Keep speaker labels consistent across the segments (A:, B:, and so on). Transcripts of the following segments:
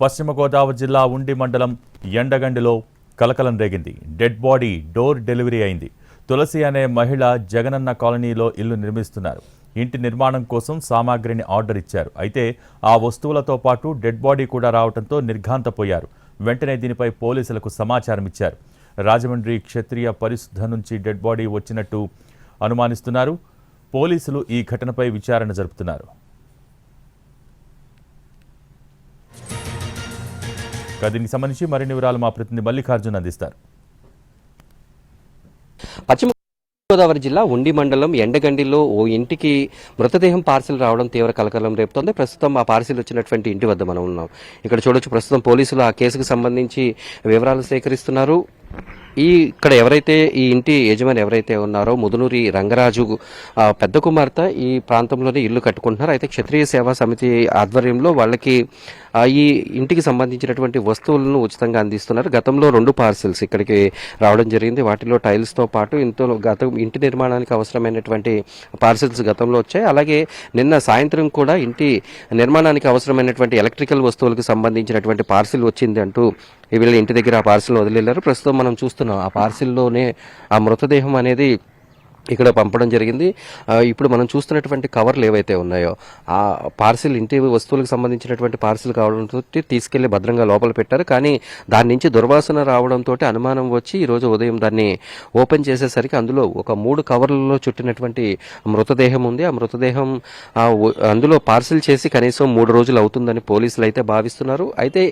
A: పశ్చిమ గోదావరి జిల్లా ఉండి మండలం ఎండగండిలో కలకలం రేగింది. డెడ్ బాడీ డోర్ డెలివరీ అయింది. తులసి అనే మహిళ జగనన్న కాలనీలో ఇల్లు నిర్మిస్తున్నారు. ఇంటి నిర్మాణం కోసం సామాగ్రిని ఆర్డర్ ఇచ్చారు. అయితే ఆ వస్తువులతో పాటు డెడ్ బాడీ కూడా రావడంతో నిర్ఘాంతపోయారు. వెంటనే దీనిపై పోలీసులకు సమాచారం ఇచ్చారు. రాజమండ్రి క్షత్రియ పరిశుద్ధ నుంచి డెడ్ బాడీ వచ్చినట్టు అనుమానిస్తున్నారు. పోలీసులు ఈ ఘటనపై విచారణ జరుపుతున్నారు. దీనికి సంబంధించి మరిన్ని వివరాలు మా ప్రతినిధి మల్లికార్జున్ అందిస్తారు.
B: పశ్చిమ గోదావరి జిల్లా ఉండి మండలం ఎండగండిలో ఓ ఇంటికి మృతదేహం పార్సిల్ రావడం తీవ్ర కలకలం రేపుతోంది. ప్రస్తుతం ఆ పార్సిల్ వచ్చినటువంటి ఇంటి వద్ద మనం ఉన్నాం. ఇక్కడ చూడొచ్చు ప్రస్తుతం పోలీసులు ఆ కేసుకు సంబంధించి వివరాలు సేకరిస్తున్నారు. ఈ ఇక్కడ ఎవరైతే ఈ ఇంటి యజమాని ఎవరైతే ఉన్నారో ముదునూరి రంగరాజు పెద్ద కుమార్తె ఈ ప్రాంతంలోనే ఇల్లు కట్టుకుంటున్నారు. అయితే క్షత్రియ సేవా సమితి ఆధ్వర్యంలో వాళ్ళకి ఈ ఇంటికి సంబంధించినటువంటి వస్తువులను ఉచితంగా అందిస్తున్నారు. గతంలో రెండు పార్సిల్స్ ఇక్కడికి రావడం జరిగింది. వాటిలో టైల్స్తో పాటు ఇంట్లో గత ఇంటి నిర్మాణానికి అవసరమైనటువంటి పార్సిల్స్ గతంలో వచ్చాయి. అలాగే నిన్న సాయంత్రం కూడా ఇంటి నిర్మాణానికి అవసరమైనటువంటి ఎలక్ట్రికల్ వస్తువులకు సంబంధించినటువంటి పార్సిల్ వచ్చింది అంటూ వీళ్ళ ఇంటి దగ్గర ఆ పార్సిల్ వదిలేశారు ప్రస్తుతం మనం చూస్తున్నాం ఆ పార్సిల్లోనే ఆ మృతదేహం అనేది ఇక్కడ పంపడం జరిగింది. ఇప్పుడు మనం చూస్తున్నటువంటి కవర్లు ఏవైతే ఉన్నాయో ఆ పార్సిల్ ఇంటి వస్తువులకు సంబంధించినటువంటి పార్సిల్ కావడంతో తీసుకెళ్ళి భద్రంగా లోపల పెట్టారు. కానీ దాని నుంచి దుర్వాసన రావడంతో అనుమానం వచ్చి ఈరోజు ఉదయం దాన్ని ఓపెన్ చేసేసరికి అందులో ఒక మూడు కవర్లలో చుట్టినటువంటి మృతదేహం ఉంది. ఆ మృతదేహం ఆ, అందులో పార్సిల్ చేసి కనీసం మూడు రోజులు అవుతుందని పోలీసులు అయితే భావిస్తున్నారు. అయితే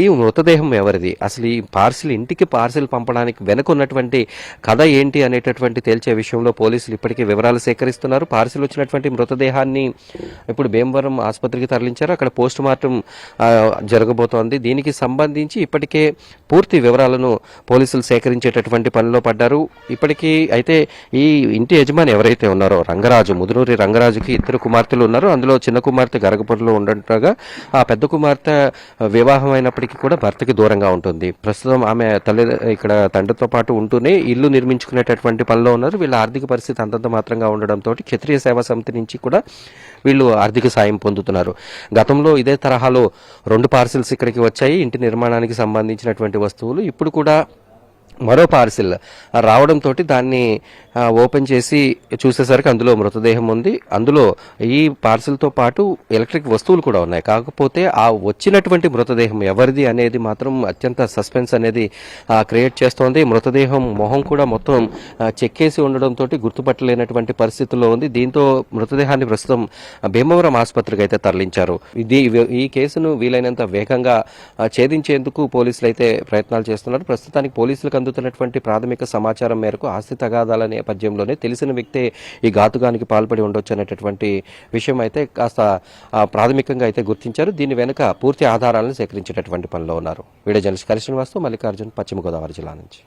B: ఈ మృతదేహం ఎవరిది? అసలు ఈ పార్సిల్ ఇంటికి పార్సిల్ పంపడానికి వెనుక ఉన్నటువంటి కథ ఏంటి అనేటటువంటి తేల్చే విషయంలో పోలీసులు ఇప్పటికే వివరాలు సేకరిస్తున్నారు. పార్సిల్ వచ్చినటువంటి మృతదేహాన్ని ఇప్పుడు భీమవరం ఆసుపత్రికి తరలించారు. అక్కడ పోస్ట్ మార్టం జరగబోతోంది. దీనికి సంబంధించి ఇప్పటికే పూర్తి వివరాలను పోలీసులు సేకరించేటటువంటి పనిలో పడ్డారు. ఇప్పటికీ అయితే ఈ ఇంటి యజమాని ఎవరైతే ఉన్నారో రంగరాజు ముదునూరి రంగరాజుకి ఇద్దరు కుమార్తెలు ఉన్నారు. అందులో చిన్న కుమార్తె గరగపూర్లో ఉండగా ఆ పెద్ద కుమార్తె వివాహం అయినప్పటికీ కూడా భర్తకి దూరంగా ఉంటుంది. ప్రస్తుతం ఆమె తల్లి ఇక్కడ తండ్రితో పాటు ఉంటూనే ఇల్లు నిర్మించుకునేటటువంటి పనిలో ఉన్నారు. వీళ్ళ ఆర్థిక పరిస్థితి అంతంత మాత్రంగా ఉండడంతో క్షత్రియ సేవా సమితి నుంచి కూడా వీళ్ళు ఆర్థిక సాయం పొందుతున్నారు. గతంలో ఇదే తరహాలో రెండు పార్సిల్స్ ఇక్కడికి వచ్చాయి. ఇంటి నిర్మాణానికి సంబంధించినటువంటి వస్తువులు ఇప్పుడు కూడా మరో పార్సిల్ రావడంతో దాన్ని ఓపెన్ చేసి చూసేసరికి అందులో మృతదేహం ఉంది. అందులో ఈ పార్సిల్తో పాటు ఎలక్ట్రిక్ వస్తువులు కూడా ఉన్నాయి. కాకపోతే ఆ వచ్చినటువంటి మృతదేహం ఎవరిది అనేది మాత్రం అత్యంత సస్పెన్స్ అనేది క్రియేట్ చేస్తోంది. మృతదేహం మొహం కూడా మొత్తం చెక్కేసి ఉండడంతో గుర్తుపట్టలేనటువంటి పరిస్థితుల్లో ఉంది. దీంతో మృతదేహాన్ని ప్రస్తుతం భీమవరం ఆసుపత్రికి అయితే తరలించారు. ఇది ఈ కేసును వీలైనంత వేగంగా ఛేదించేందుకు పోలీసులు అయితే ప్రయత్నాలు చేస్తున్నారు. ప్రస్తుతానికి పోలీసులకు అందుతున్నటువంటి ప్రాథమిక సమాచారం మేరకు ఆస్తి తగాదాల నేపథ్యంలోనే తెలిసిన వ్యక్తే ఈ ఘాతుకానికి పాల్పడి ఉండొచ్చు అనేటటువంటి విషయం అయితే కాస్త ప్రాథమికంగా అయితే గుర్తించారు. దీని వెనుక పూర్తి ఆధారాలను సేకరించేటటువంటి పనిలో ఉన్నారు. వీడియో జర్నలిస్ట్ కరిశ్రీనివాస్తో మల్లికార్జున్ పశ్చిమ గోదావరి జిల్లా నుంచి.